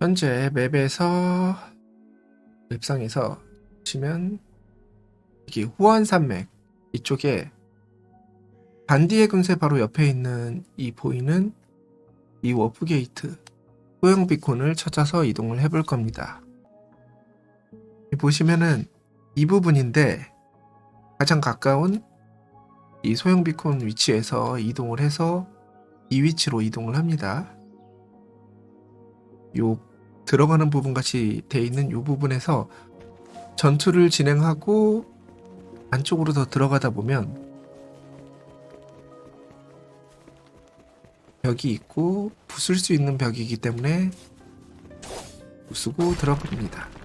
현재 맵에서 맵상에서 보시면 여기 후안산맥 이쪽에 반디의 근세 바로 옆에 있는 이 보이는 이 워프 게이트 소형 비콘을 찾아서 이동을 해볼 겁니다. 보시면은 이 부분인데 가장 가까운 이 소형 비콘 위치에서 이동을 해서 이 위치로 이동을 합니다. 요 들어가는 부분 같이 돼 있는 요 부분에서 전투를 진행하고 안쪽으로 더 들어가다 보면 벽이 있고 부술 수 있는 벽이기 때문에 부수고 들어갑니다.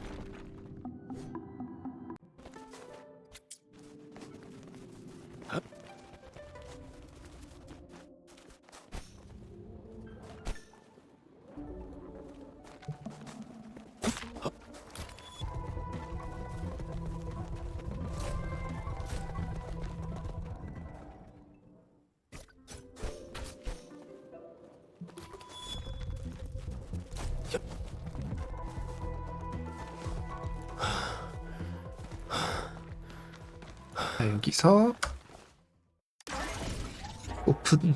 자, 여기서 오픈